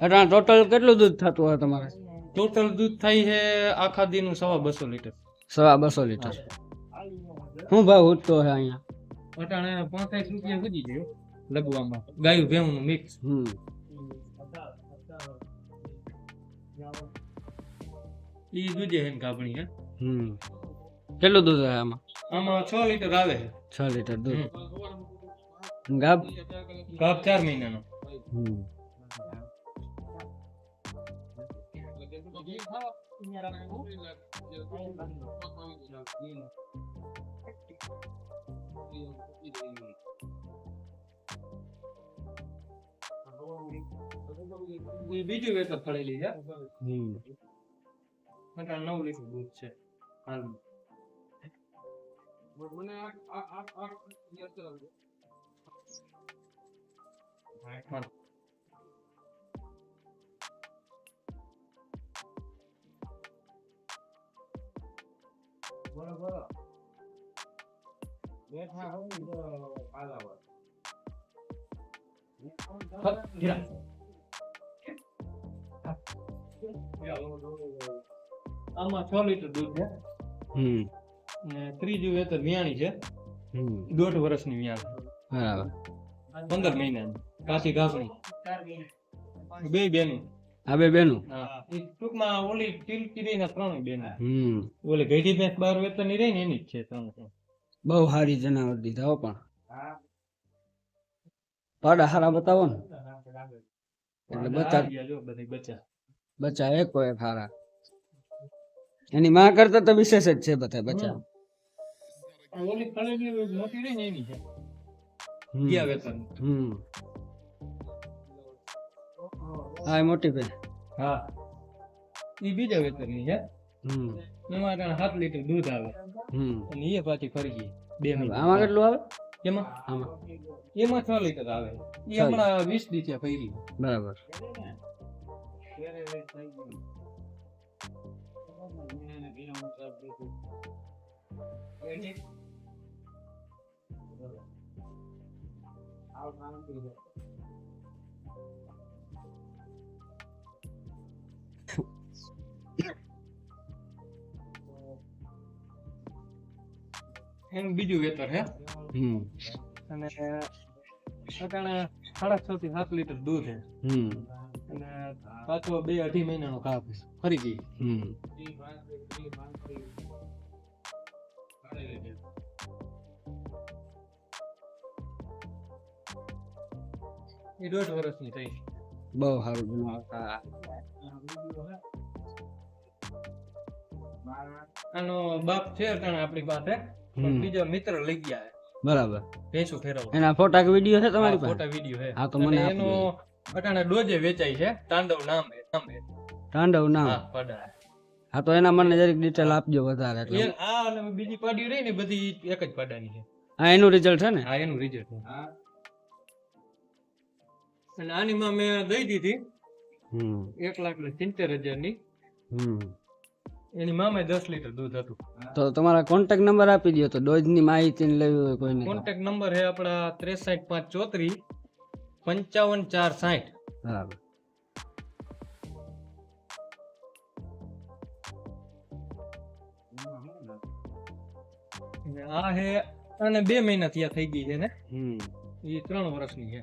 અટાણ ટોટલ કેટલું દૂધ થતું હોય તમારે? ટોટલ દૂધ થાય છે આખા દીનું સવા બસો લીટર. સવા બસો લીટર. શું ભાવ ઉઠતો હોય અહીંયા? અટાણે પાંત્રીસ રૂપિયા સુધી ગયો લગવામાં. ગાયું ભેવું મિક્સ હમ. ઈ દૂધે હે ને કાપણી હે? હમ. કેટલું દૂધ આવે આમાં? આમાં છ લીટર આવે છે. છ લીટર દૂધ. ગાબ? કાપ ચાર મહિનાનો. બીજું વેતર ફળેલી છે? નવ લીટર દૂધ છે હાલમાં. હા. હા, હીરા. આમાં છ લીટર દૂધ છે હમ ને ત્રીજું વેતર વિયાણી છે હમ દોઢ વર્ષની વિયાણ બરાબર પંદર મહિનાની કાચી ઘાસણી બે બેનું. હા બે બેનું? ટૂંકમાં ઓલી ટીલકીરી ના ત્રણ બેન. હમ. ઓલી ગઈઢી ભેંસ બાર વેતનની રહી ને એની જ છે ત્રણ. બહુ સારી જનાવર દીધા હો પણ. પાડા હારા બતાવો ને. એટલે બચા બચ્ચા એક હોય હારા. એની માં કરતા તો વિશેષ જ છે બધા બચ્ચા આ ઓલી મોટી રહી ને એની છે. ગયા વેતન હમ. હા એ મોટી બેન હા. એ બીજા વેતરની છે. હમ. એમાં અટાણે સાત લીટર દૂધ આવે. હમ. અને એ પાછી ફરી ગઈ. બે મહિના. આમાં કેટલું આવે? એમાં? આમાં. એમાં છ લીટર આવે. એ હમણાં વીસ દી છે ફરી. બરાબર. એનું બીજું વેતર હે હમ અને અટાણે સાડા છ થી સાત લીટર દૂધ છે હમ અને પાછો બે અઢી મહિનાનો કાપ છે. ફરી ગઈ હમ એ દોઢ વર્ષની થઈ બહુ સારું બનાવતા આનો બાપ છે અટાણે આપણી પાસે પણ હમ. બીજો મિત્ર લઈ ગયા બરાબર. ભેંસું ફેરવવા એના ફોટા વીડિયો છે તમારી પાસે? ફોટા વીડિયો છે. હા, તો મને એનો અટાણે ડોજે વેચાય છે. તાંડવ નામ છે તાંડવ નામ? હા પાડા હા તો એના મને જરીક ડિટેલ આપજો વધારે એટલે. આ અને બીજી પાડી રહી ને બધી એક જ પાડાની છે. હા એનું રિઝલ્ટ છે ને? હા એનું રિઝલ્ટ હા. અને આની માં મેં દઈ દીધી. હમ. એક લાખ ને સિત્તેર હજારની હમ. એની મામે દસ લીટર દૂધ હતું. તો તમારા કોન્ટેક્ટ નંબર આપી દો તો ડોઝની માહિતી લેવી હોય કોઈને કોન્ટેક્ટ નંબર છે આપણા ત્રેસાઠ પાંચ ચોત્રીસ પંચાવન ચાર સાઠ. બરાબર. આ હે અને બે મહિના ત્યાં થઈ ગઈ છે ને? હમ. એ ત્રણ વર્ષની છે.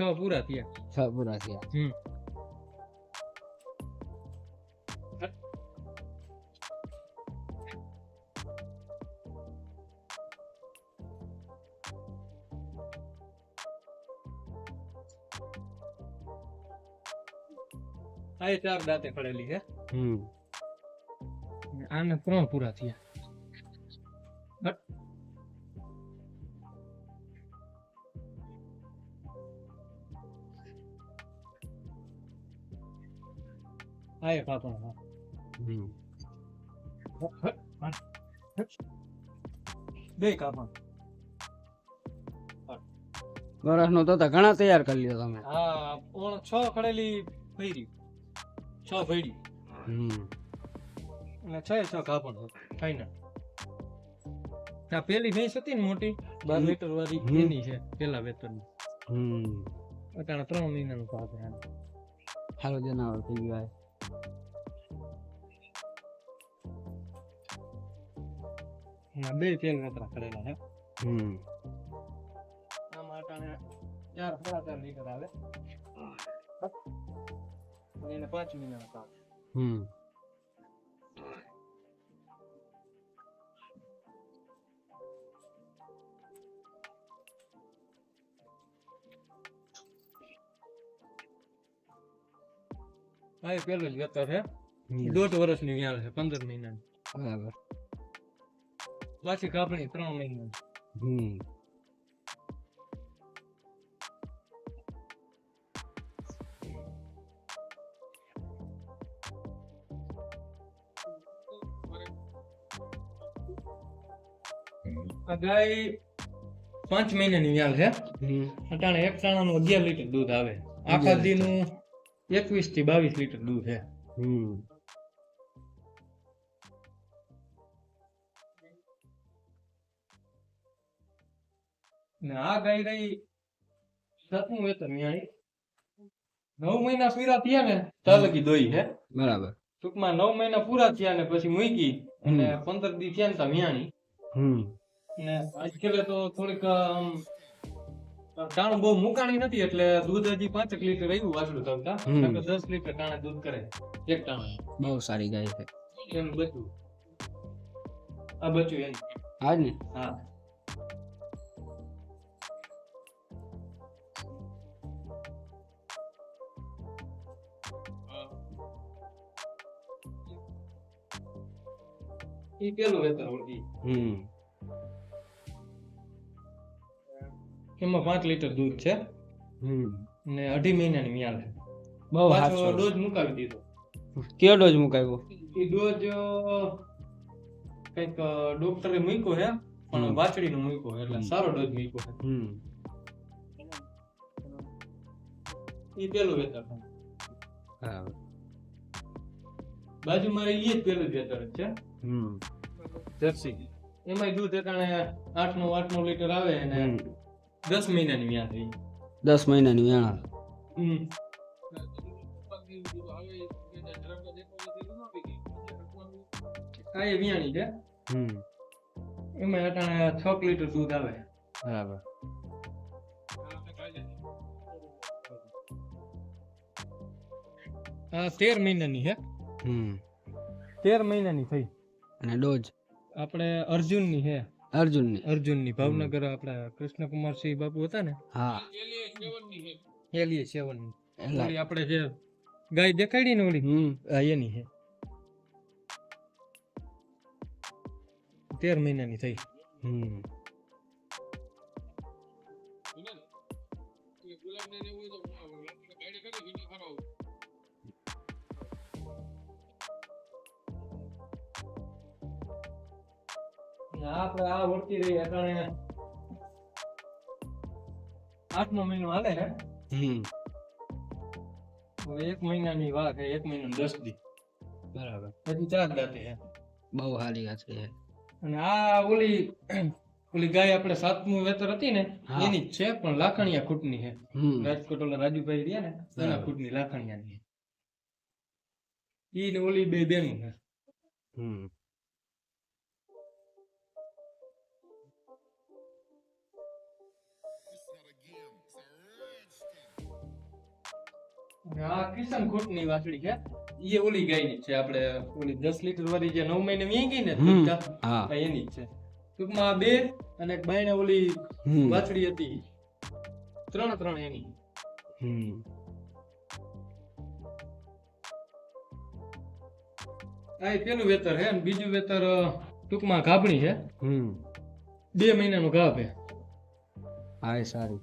છ પૂરા થયા. છ પૂરા થયા. હમ. આ એ ચાર દાંતે પડેલી છે. હમ. આને ત્રણ પૂરા થયા. આપણો હા. હમ. બે કાપણ વરસનો તો ઘણા તૈયાર કરી લ્યો તમે. હા પણ છ ખડેલી ભૈરી. છ ભૈરી. હમ. અને છ છ કાપણ ફાઈનલ આ પેલી ભેંસ હતી ને મોટી બાર. લીટર વાળી એની છે પેલા વેતન હમ. અટાણે ત્રણ મહિનાનું પાક હાલો જનાવર થઈ ગયું આ બે તેલ વેતરા કરેલા છે હમ આમાં અટાણે ચાર સાડા ચાર લીટર આવે અને એને પાંચ મહિનાનો પાક હમ આ એ પેલું જ વેતર છે હમ. દોઢ વર્ષની વ્યાલ છે પંદર મહિનાની બરાબર પાછી કાપણી ત્રણ મહિના હમ ગાય પાંચ મહિનાની વ્યાલ છે અટાણે એક ટાણાનું અગિયાર લીટર દૂધ આવે. આખા દીનું એકવીસથી બાવીસ લીટર દૂધ છે હમ. ને આ ગાય રહી સાતમું વેતન ન્યાય નવ મહિના પૂરા થયા ને ત્યાં દોઈ છે બરાબર. ટૂંકમાં નવ મહિના પૂરા થયા ને પછી મૂકી અને પંદર દી થયા ને ત્યાં વ્યાણી ને. આજકાલે તો થોડીક આમ ટાણું બહુ મુકાણી નથી એટલે દૂધ હજી પાંચેક લીટર એવું વાસળું થતા દસ લીટર ટાણે દૂધ કરે એક ટાણે. બહુ સારી ગાય છે. એમ બચ્યું. આ બચ્યું એમ. હા ને? હા. ઈ પેલું વેતર ઓળખી હમ. એમાં પાંચ લીટર દૂધ છે હમ ને અઢી મહિનાની મ્યાલ છે. બહુ પાછો ડોઝ મુકાવી દીધો. કયો ડોઝ મુકાવ્યો? એ ડોઝ કંઈક ડોક્ટરે મૂક્યો હે પણ. વાછડીનો મૂક્યો એટલે સારો ડોઝ મૂક્યો હમ. ઈ પેલું વેતર બરાબર બાજુમાં એ જ પેલું જ છે. હમ. જર્સી. એમાંય દૂધ એકાણે આઠનું આઠનું લીટર આવે અને. દસ મહિનાની વ્યાણ થઈ દસ મહિનાની વેણા હમ. આ એ વ્યાણી છે. હમ. એમાં અટાણે છ લીટર દૂધ આવે. બરાબર. તેર મહિનાની હે. હમ. તેર મહિનાની થઈ. અને ડોઝ? આપણે અર્જુનની હે. અર્જુનની? અર્જુનની. ભાવનગર આપણા કૃષ્ણકુમાર સિંહ બાપુ હતા ને. હા. એલીએ સેવન ઓલી આપણે જે ગાય દેખાડી ને ઓલી? હમ. એની હે. તેર મહિનાની થઈ. હમ. ને આપણે આ ઓળખી રહી અટાણે. આઠમો મહિનો હાલે છે હમ. એક મહિનાની વાત છે એક મહિનો ને દસ દી. બરાબર. હજી ચાર દાંતે હે. બહુ હાલી વાત છે. અને આ ઓલી ઓલી ગાય આપણે સાતમું વેતર હતી ને એની છે પણ લાખણિયા ખૂટની છે રાજકોટ ઓલા રાજુભાઈ રહ્યા ને એના. ખૂટની લાખણિયાની ઈ ને ઓલી બે બેનું છે હમ. અને આ કિશન વાછડી છે. ઈ ઓલી ગાયની છે આપણે ઓલી દસ લીટર વાળી જે નવ મહિને વી ને હા. આ એની છે. ટૂંકમાં બે અને બાયણે ઓલી વાછડી હતી. ત્રણ ત્રણ એની. હમ. આ પેલું વેતર હે અને બીજું વેતર ટૂંકમાં ગાભણી છે. હમ. બે મહિનાનું ગાભ હે હા એ સારું.